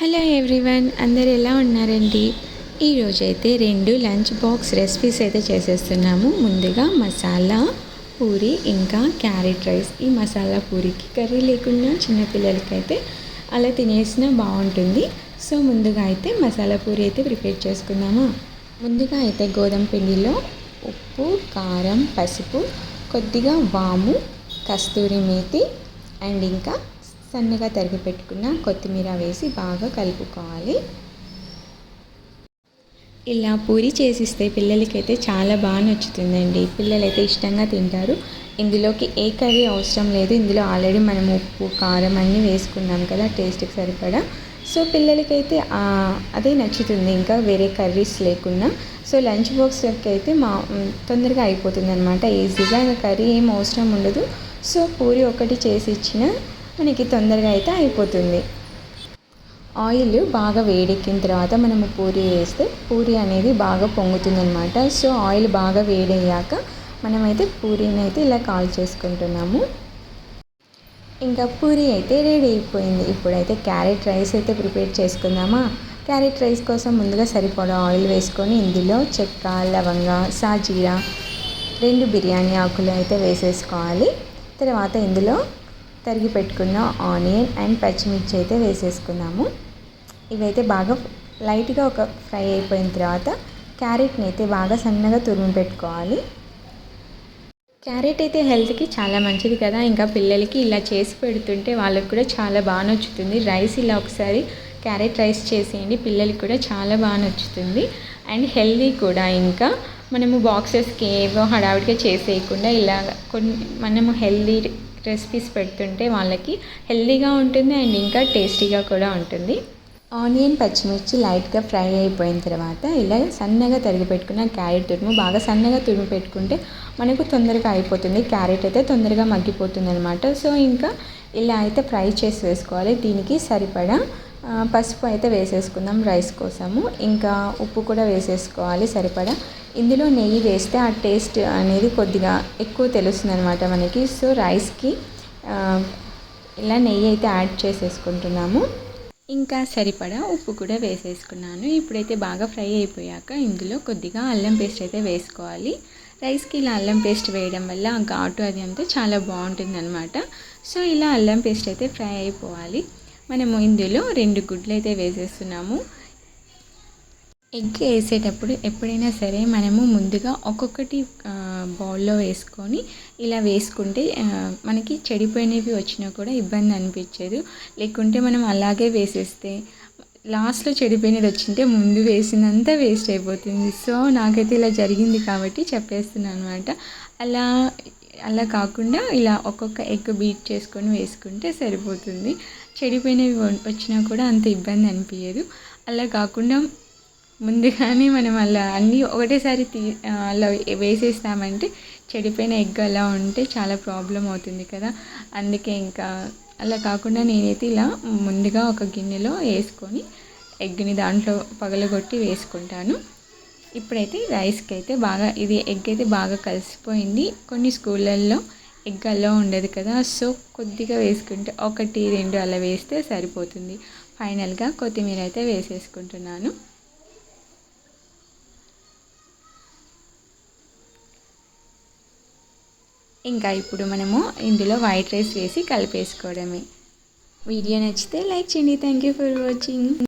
Hello everyone అందరు ఎలా ఉన్నారండి? ఈరోజైతే రెండు లంచ్ బాక్స్ రెసిపీస్ అయితే చేసేస్తున్నాము. ముందుగా మసాలా పూరి ఇంకా క్యారెట్ రైస్. ఈ మసాలా పూరికి కర్రీ లేకుండా చిన్నపిల్లలకైతే అలా తినేసినా బాగుంటుంది. సో ముందుగా అయితే మసాలా పూరి అయితే ప్రిపేర్ చేసుకుందామా? ముందుగా అయితే గోధుమ పిండిలో ఉప్పు కారం పసుపు కొద్దిగా వాము కస్తూరి మేతి అండ్ ఇంకా సన్నగా తరిగి పెట్టుకున్న కొత్తిమీర వేసి బాగా కలుపుకోవాలి. ఇలా పూరి చేసిస్తే పిల్లలకైతే చాలా బాగా నచ్చుతుందండి. పిల్లలైతే ఇష్టంగా తింటారు. ఇందులోకి ఏ కర్రీ అవసరం లేదు. ఇందులో ఆల్రెడీ మనం ఉప్పు కారం అన్నీ వేసుకున్నాం కదా టేస్ట్కి సరిపడా. సో పిల్లలకైతే అదే నచ్చుతుంది. ఇంకా వేరే కర్రీస్ లేకుండా సో లంచ్ బాక్స్కి అయితే మా తొందరగా అయిపోతుంది అనమాట ఈజీగా కర్రీ ఏం అవసరం ఉండదు. సో పూరి ఒకటి చేసి ఇచ్చిన మనకి తొందరగా అయితే అయిపోతుంది. ఆయిల్ బాగా వేడెక్కిన తర్వాత మనము పూరి వేస్తే పూరి అనేది బాగా పొంగుతుందనమాట సో ఆయిల్ బాగా వేడయ్యాక మనమైతే పూరీని అయితే ఇలా కాల్ చేసుకుంటున్నాము. ఇంకా పూరి అయితే రెడీ అయిపోయింది. ఇప్పుడైతే క్యారెట్ రైస్ అయితే ప్రిపేర్ చేసుకుందామా? క్యారెట్ రైస్ కోసం ముందుగా సరిపడా ఆయిల్ వేసుకొని ఇందులో చెక్క లవంగ సాజీరా రెండు బిర్యానీ ఆకులు అయితే వేసేసుకోవాలి. తర్వాత ఇందులో తరిగి పెట్టుకున్న ఆనియన్ అండ్ పచ్చిమిర్చి అయితే వేసేసుకున్నాము ఇవైతే బాగా లైట్గా ఒక ఫ్రై అయిపోయిన తర్వాత క్యారెట్ని అయితే బాగా సన్నగా తురిమి పెట్టుకోవాలి. క్యారెట్ అయితే హెల్త్కి చాలా మంచిది కదా. ఇంకా పిల్లలకి ఇలా చేసి పెడుతుంటే వాళ్ళకి కూడా చాలా బాగా నచ్చుతుంది. రైస్ ఇలా ఒకసారి క్యారెట్ రైస్ చేసేయండి. పిల్లలకి కూడా చాలా బాగా నచ్చుతుంది. అండ్ హెల్దీ కూడా ఇంకా మనము బాక్సెస్కి ఏవో హడావిడిగా చేసేయకుండా ఇలా కొన్ని మనము హెల్దీ రెసిపీస్ పెడుతుంటే వాళ్ళకి హెల్దీగా ఉంటుంది అండ్ ఇంకా టేస్టీగా కూడా ఉంటుంది. ఆనియన్ పచ్చిమిర్చి లైట్గా ఫ్రై అయిపోయిన తర్వాత ఇలా సన్నగా తరిగి పెట్టుకున్న క్యారెట్ తురుము బాగా సన్నగా తురుము పెట్టుకుంటే మనకు తొందరగా అయిపోతుంది. క్యారెట్ అయితే తొందరగా మగ్గిపోతుంది అనమాట సో ఇంకా ఇలా అయితే ఫ్రై చేసి వేసుకోవాలి. దీనికి సరిపడా పసుపు అయితే వేసేసుకుందాం రైస్ కోసము. ఇంకా ఉప్పు కూడా వేసేసుకోవాలి సరిపడా. ఇందులో నెయ్యి వేస్తే ఆ టేస్ట్ అనేది కొద్దిగా ఎక్కువ తెలుస్తుంది అనమాట మనకి. సో రైస్కి ఇలా నెయ్యి అయితే యాడ్ చేసేసుకుంటున్నాము. ఇంకా సరిపడా ఉప్పు కూడా వేసేసుకున్నాను. ఇప్పుడైతే బాగా ఫ్రై అయిపోయాక ఇందులో కొద్దిగా అల్లం పేస్ట్ అయితే వేసుకోవాలి. రైస్కి ఇలా అల్లం పేస్ట్ వేయడం వల్ల ఆ ఘాటు అది అంతా చాలా బాగుంటుంది అనమాట సో ఇలా అల్లం పేస్ట్ అయితే ఫ్రై అయిపోవాలి. మనము ఇందులో రెండు గుడ్లు అయితే వేసేస్తున్నాము. ఎగ్ వేసేటప్పుడు ఎప్పుడైనా సరే మనము ముందుగా ఒక్కొక్కటి బౌల్లో వేసుకొని ఇలా వేసుకుంటే మనకి చెడిపోయినవి వచ్చినా కూడా ఇబ్బంది అనిపించదు. లేకుంటే మనం అలాగే వేసేస్తే లాస్ట్లో చెడిపోయినది వచ్చింటే ముందు వేసినంత వేస్ట్ అయిపోతుంది. సో నాకైతే ఇలా జరిగింది కాబట్టి చెప్పేస్తున్నాను అనమాట అలా అలా కాకుండా ఇలా ఒక్కొక్క ఎగ్ బీట్ చేసుకొని వేసుకుంటే సరిపోతుంది. చెడిపోయినవి వచ్చినా కూడా అంత ఇబ్బంది అనిపించదు అలా కాకుండా ముందుగానే మనం అలా అన్నీ ఒకటేసారి తీ అలా వేసేస్తామంటే చెడిపోయిన ఎగ్ అలా ఉంటే చాలా ప్రాబ్లం అవుతుంది కదా. అందుకే ఇంకా అలా కాకుండా నేనైతే ఇలా ముందుగా ఒక గిన్నెలో వేసుకొని ఎగ్ని దాంట్లో పగలగొట్టి వేసుకుంటాను. ఇప్పుడైతే రైస్కి అయితే బాగా ఇది ఎగ్ అయితే బాగా కలిసిపోయింది. కొన్ని స్కూళ్ళల్లో ఎగ్ అలా ఉండదు కదా సో కొద్దిగా వేసుకుంటే ఒకటి రెండు అలా వేస్తే సరిపోతుంది. ఫైనల్గా కొత్తిమీర అయితే వేసేసుకుంటున్నాను. ఇంకా ఇప్పుడు మనము ఇందులో వైట్ రైస్ వేసి కలిపేసుకోవడమే. వీడియో నచ్చితే లైక్ చేయండి. Thank you for watching